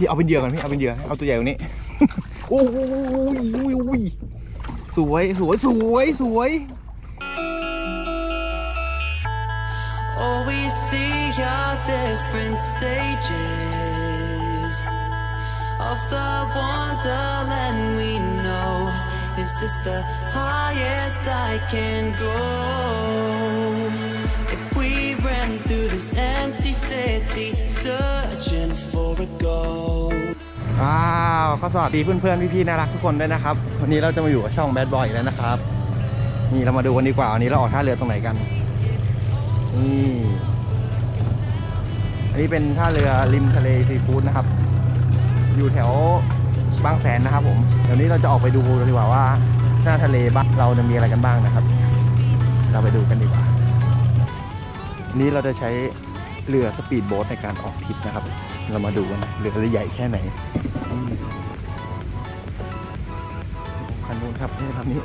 พี่เอาเป็นเหยื่อก่อนพี่เอาเป็นเหยื่อเอาตัวใหญ่กว่านี้ โอ้โหสวยสวยสวยสวย Oh, we see our different stages of the wonderland we know. Is this the highest I can go? If we ran through this empty city searching for a goal. อ้าวก็สวัสดีเพื่อนๆพี่ๆน่ารักทุกคนด้วยนะครับ วันนี้เราจะมาอยู่กับช่องแบดบอยอีกแล้วนะครับ นี่เรามาดูกันดีกว่าวันนี้เราออกท่าเรือตรงไหนกันนี่อันนี้เป็นท่าเรือริมทะเลซีฟู้ดนะครับ อยู่แถวบางแสนนะครับ ผมเดี๋ยวนี้เราจะออกไปดูกันดีกว่าว่าหน้าทะเลบ้านเราจะมีอะไรกันบ้างนะครับ เราไปดูกันดีกว่าวันนี้เราจะใช้เรือสปีดโบ๊ทในการออกทริปนะครับ เรามาดูกันนะเรือจะใหญ่แค่ไหนคันนู้นครับนี่ครับนี้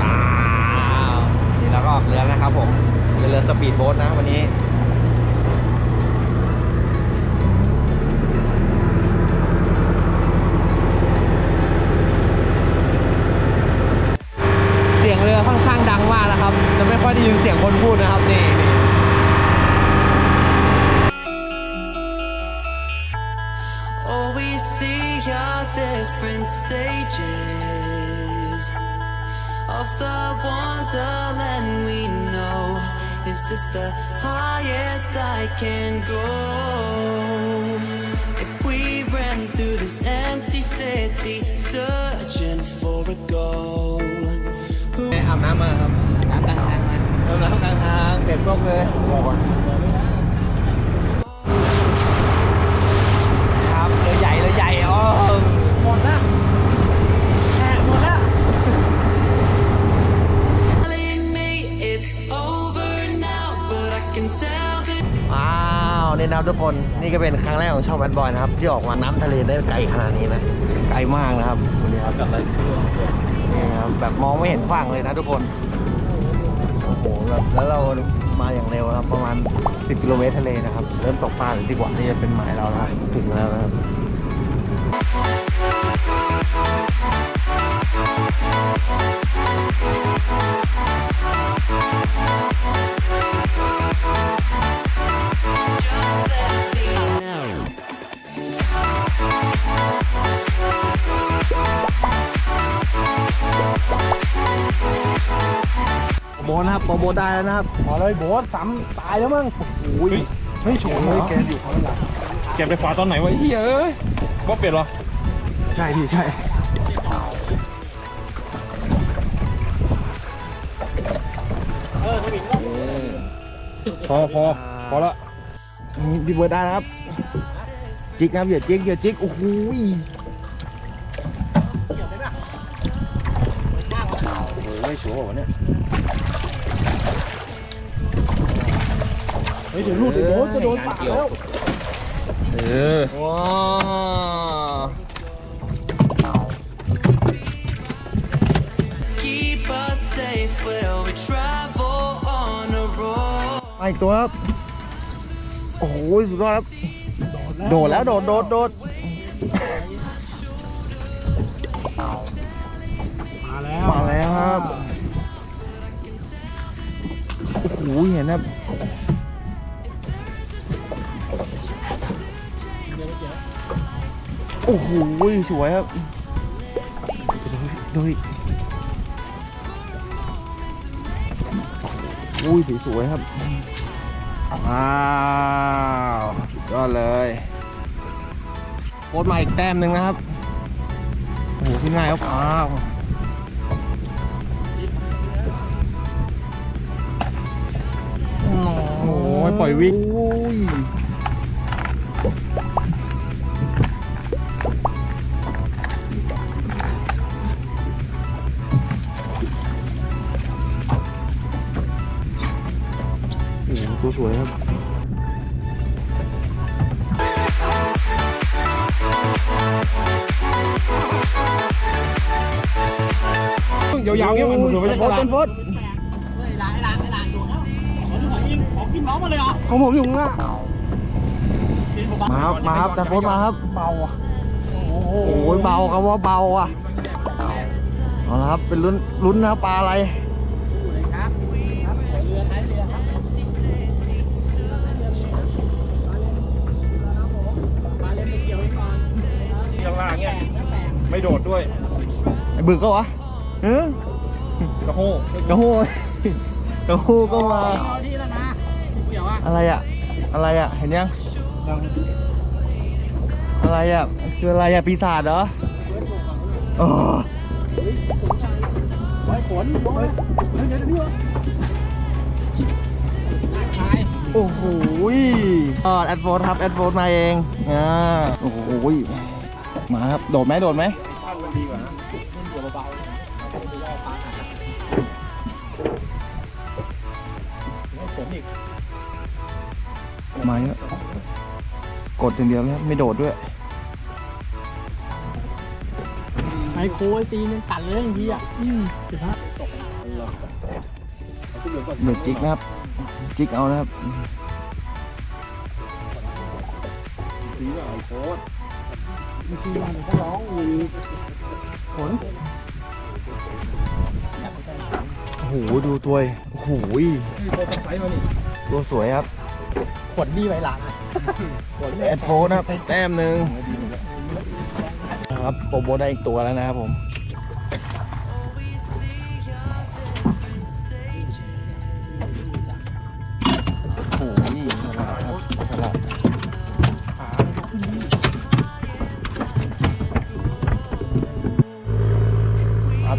ว้าวนี่เราก็ออกเรือนะครับผมเป็นเรือสปีดโบ๊ทนะวันนี้ Is this the highest I can go? If we ran through this empty city searching for a goal. Who อาบน้ำมาครับน้ำกลางทางมาเาวนี่นะครับทุกคนนี่ก็เป็นครั้งแรกของช่องแบดบอยนะครับ ที่ออกมาน้ำทะเลได้ไกลขนาดนี้นะไกลมากนะครับนนี้ครับนี่ครับแบบมองไม่เห็นฝั่งเลยนะทุกคนโอ้โหแบบแล้วเรามาอย่างเร็วครับประมาณ 10 กิโลเมตรทะเลนะครับ เริ่มตกปลาหรือดีกว่านี่จะเป็นหมายเรานะครับถึงแล้วนะครับ Just บโปรโมทได้แล้วนะครับพอเลยโบสซ้ำตายแล้วมั้งโอ้ยเฮ้ยโฉมเลยแกอยู่ข้างหลังเก็บไปฝาตอนไหนวะไอ้เฮ้ยเอ้ยว่าเปลี่ยนเหรอใช่พี่ใช่พอพอพอละนี่ดีเบิร์ดได้นะครับ จิกนะครับอย่าจิกอย่าจิกโอ้โหยโอ้ยชัวร์วะเนี่ย ฮ้ยเดี๋ยวรูดเดี๋ยวโบสจะโดนปากแล้วเออว้าว Keep us safe while we travel on a road. มาอีกตัวครับ โอ้โหสุดยอดครับ โดดแล้วโดดโดดโดดมาแล้วมาแล้วครับ โอ้โหเห็นนะ โอ้โหสวยครับดูดิอุ้ยสีสวยครับว้าวสุดยอดเลยโคตรมาอีกแต้มหนึ่งนะครับโอ้โหขึ้นง่ายครับอ้าวโอ้ยปล่อยวิ่ง สวยครับยาวๆเงี้ยมันเหมือนไม่ใช่โฟฉดลามต้นโฟดของผมอยู่ข้างหน้ามาครับมาครับจันโฟดมาครับเบาอะโอ้ยเบาครับว่าเบาอะเอาละครับเป็นลุ้นลุ้นนะครับปลาอะไรางล่างเงี้ยไม่โดดด้วยไอ้บึกก็วะเออกระโห้กระโหกระโหก็มาอะไรอะ อะไรอะ เห็นยังอะไรอะคืออะไรอะปีศาจเหรอโอ้ไว้ฝนเฮ้ยเฮ้ยเดี๋ยวนี่วะโอ้โหออแอดโฟร์ครับแอดโฟร์มาเองอ่าโอ้โห มาครับ โดดไหมโดดไหมมาเยอะกดอย่างเดียวเลยครับไม่โดดด้วย ไอ้โค้ยตีนึงตัดเลยอย่างนี้อะอืมสิบห้าเด็ดจิกนะครับ จิกเอานะครับบา งทีมันก็ร้องอูฝนโอ้โหดูตัวดิโอ้โหตัวสวยครับฝนดีไว้หลังอะแอดโฟร์นะครับแต้มหนึ่งครับโปรโบได้อีกตัวแล้วนะครับผม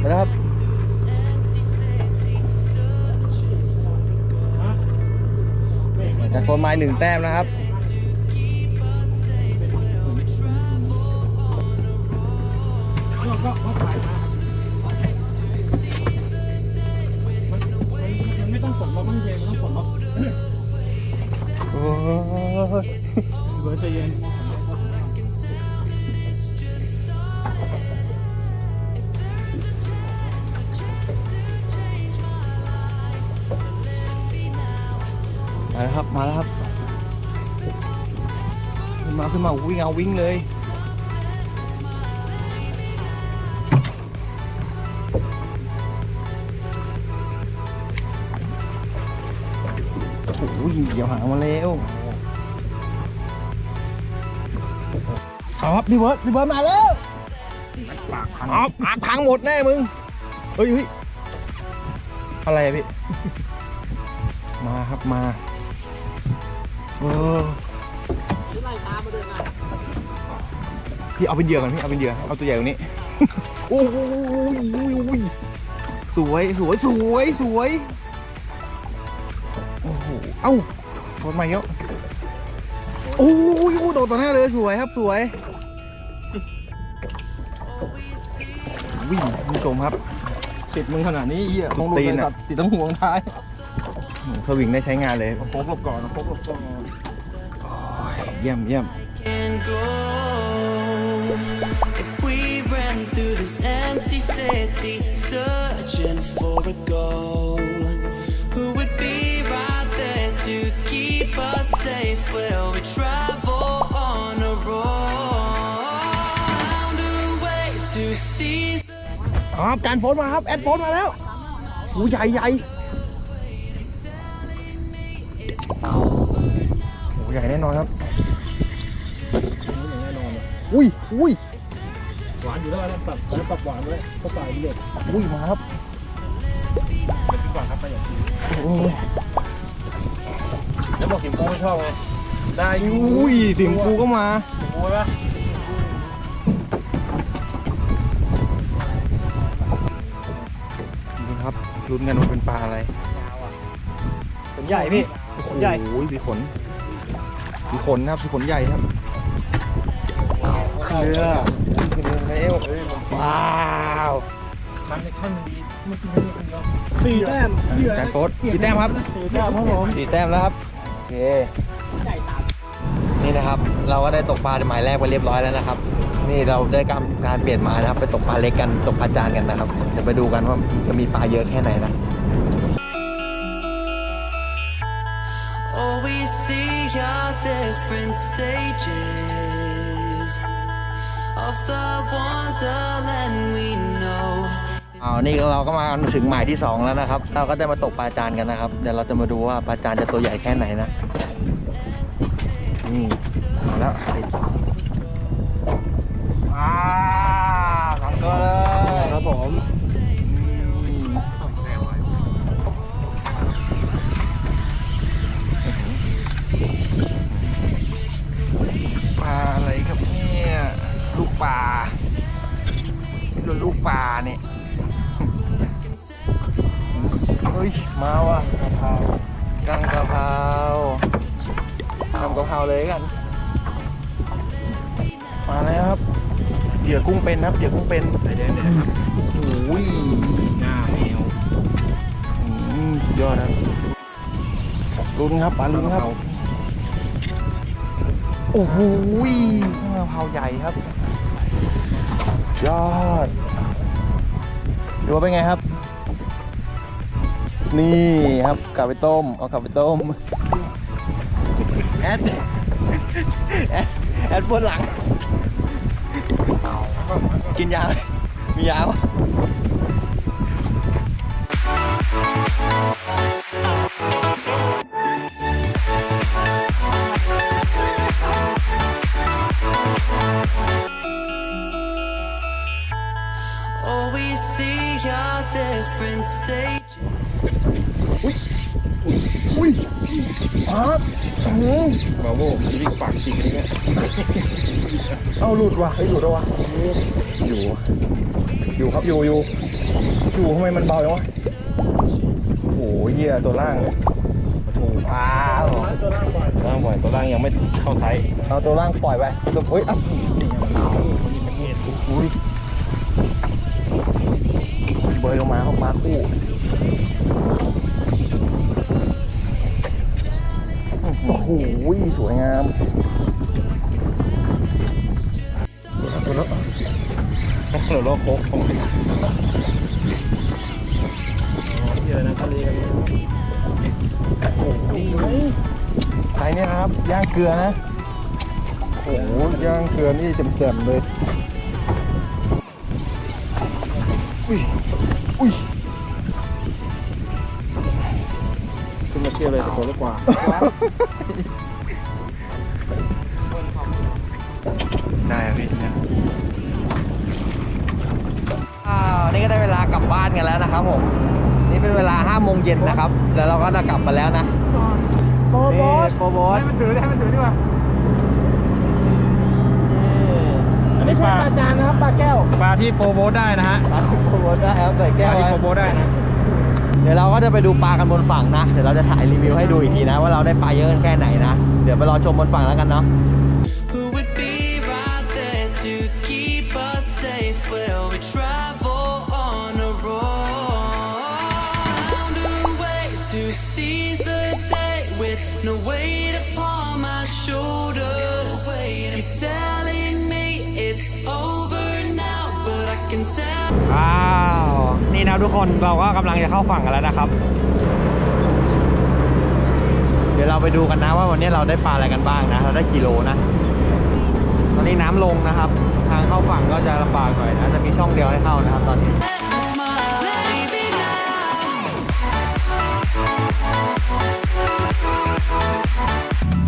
อัดไปแล้วครับจากโฟนไม้หนึ่งแต้มนะครับเราก็ก็ถ่ายมามันมันไม่ต้องฝนเราต้องเย็นมันต้องฝนเราโอ้ยเบิร์ดใจเย็น แล้วครับ มาแล้วครับ ขึ้นมาขึ้นมาวิ่งเอาวิ่งเลยโอ้โหเดี๋ยวหามาแล้วเอาครับพี่เบิร์ดพี่เบิร์ดมาแล้วอ๋อปากพังหมดแน่มึงเฮ้ยเฮ้ยอะไรอะพี่ มาครับมา พี่เอาเป็นเหยื่อก่อนพี่เอาเป็นเหยื่อเอาตัวใหญ่กว่านี้ โอ้โหสวยสวยสวยสวยโอ้โหเอ้าโดนมาเยอะโอ้ยโดนต่อหน้าเลยสวยครับสวยวิ่งคุณผู้ชมครับติดมึงขนาดนี้เหี้ยต้องตีนอะติดต้องห่วงท้าย สวิงได้ใช้งานเลยโป๊กหลบก่อนโป๊กหลบก่อนเยี่ยมเยี่ยม can go if we ran through this empty city searching for a goal who would be right there to keep us safe while we travel on a road found a way to seize ครับจานโฟนมาครับ แอดโฟนมาแล้วหูใหญ่ใหญ่ ใหญ่แน่นอนครับอุ้ยอุ้ยหวานอยู่แล้วนะปรับแล้วปรับหวานไว้ก็ปลายเลือดอุ้ยมาครับไปดีกว่าครับไปอย่างนี้โอ้ยแล้วบอกกิมปูไม่ชอบไงได้อยู่อุ้ยสิงคูก็มากิมปูปะดูครับลุ้นกันว่าเป็นปลาอะไรผลใหญ่พี่ผลใหญ่โอ้ยสีขน สีขนนะครับสีขนใหญ่ครับเรือเรือแล้วว้าวมันในขั้นดีไม่กินไม่คนเดียวสี่แต้มจานโฟนกี่แต้มครับสี่แต้มครับผมสี่แต้มแล้วครับโอเคนี่นะครับ เราก็ได้ตกปลาหมายแรกไปเรียบร้อยแล้วนะครับ นี่เราได้การการเปลี่ยนมานะครับ ไปตกปลาเล็กกันตกปลาจานกันนะครับเดี๋ยวไปดูกันว่าจะมีปลาเยอะแค่ไหนนะ different stages of the wonderland we know. เอานี่เราก็มาถึงหมายที่สองแล้วนะครับ เราก็จะมาตกปลาจานกันนะครับ เดี๋ยวเราจะมาดูว่าปลาจานจะตัวใหญ่แค่ไหนนะ นี่มาแล้วอ่าสองตัวเลยครับผม ลูกลูกปลาเนี่ยเฮ้ย มาว่ะกะเพรากังกะเพราทำกะเพราเลยกัน มาแล้วครับเหยื่อกุ้งเป็นครับเหยื่อกุ้งเป็นเดี๋ยวๆครับโอ้ยหน้าแมวอืมสุดยอดครับลุ้นครับปลาลุ้นครับ โอ้โหกะเพราใหญ่ครับ ยอด ดูว่าเป็นไงครับ นี่ครับกลับไปต้ม เอากลับไปต้ม แอด แอดแอดปวดหลัง กินยาไหมมียาปะ อบาโวลิกปากจริงเนี่ยเอาหลุดว่ะเฮ้ยหลุดแล้ววะอยู่อยู่ครับอยู่อยู่อยู่ทำไมมันเบาจังวะโอ้โหเหี้ยตัวล่างถูกอ้าวตัวล่างบ่อยตัวล่างยังไม่เข้าไซส์เอาตัวล่างปล่อยไปตัวเฮ้ยอะอุ้ยเบยลงมาเขาปลาคู่ โอ้โหสวยงามตัวแล้วราโลโคกของเยื่อนะทะเลกันโอ้โหใครเนี่ยครับ ย่างเกลือนะ โอ้โห ย่างเกลือนี่เต็มๆเลย อุ้ย อุ้ย เชื่อเลยแต่ตัวเล็กกว่าได้ครับพี่อ้าวนี่ก็ได้เวลากลับบ้านกันแล้วนะครับผม นี่เป็นเวลา5โมงเย็นนะครับ แล้วเราก็จะกลับมาแล้วนะโบนี่โบสโปรโบทให้มันถือให้มันถือดีกว่าอันนี้ไม่ปใช่ลาปลาจานนะครับปลาแก้ว ปลาที่โปรโบทได้นะฮะโปรโบทได้ครับใส่ปแก้ลาวที่ไว้โปรโบทได้นะ เดี๋ยวเราก็จะไปดูปลากันบนฝั่งนะ เดี๋ยวเราจะถ่ายรีวิวให้ดูอีกทีนะ ว่าเราได้ปลาเยอะกันแค่ไหนนะ เดี๋ยวไปรอชมบนฝั่งแล้วกันเนาะ Who would be right there to ว้าว นี่นะทุกคนเราก็กำลังจะเข้าฝั่งกันแล้วนะครับ เดี๋ยวเราไปดูกันนะว่าวันนี้เราได้ปลาอะไรกันบ้างนะ เราได้กิโลนะ ตอนนี้น้ำลงนะครับ ทางเข้าฝั่งก็จะลำบากหน่อยนะจะมีช่องเดียวให้เข้านะครับ ตอนนี้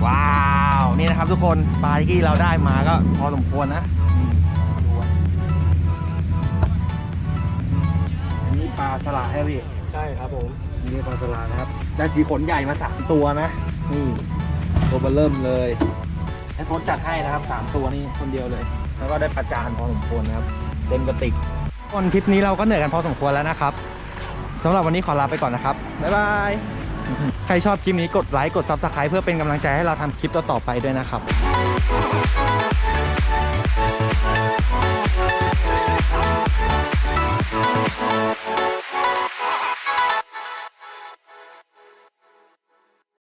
ว้าว นี่นะครับทุกคนปลาที่เราได้มาก็พอสมควรนะ ปลาสลาให้พี่ใช่ครับผมอันนี้ปลาสลานะครับได้สีขนใหญ่มาสามตัวนะนี่ตัวเบอร์เริ่มเลยให้โค้ชจัดให้นะครับสามตัวนี้คนเดียวเลย แล้วก็ได้ประจานพอสมควรนะครับเต็มกระติกคนคลิปนี้เราก็เหนื่อยกันพอสมควรแล้วนะครับสำหรับวันนี้ขอลาไปก่อนนะครับ บ๊ายบาย ใครชอบคลิปนี้กดไลค์ กดซับสไคร b e เพื่อเป็นกำลังใจให้เราทำคลิปต่อๆไปด้วยนะครับ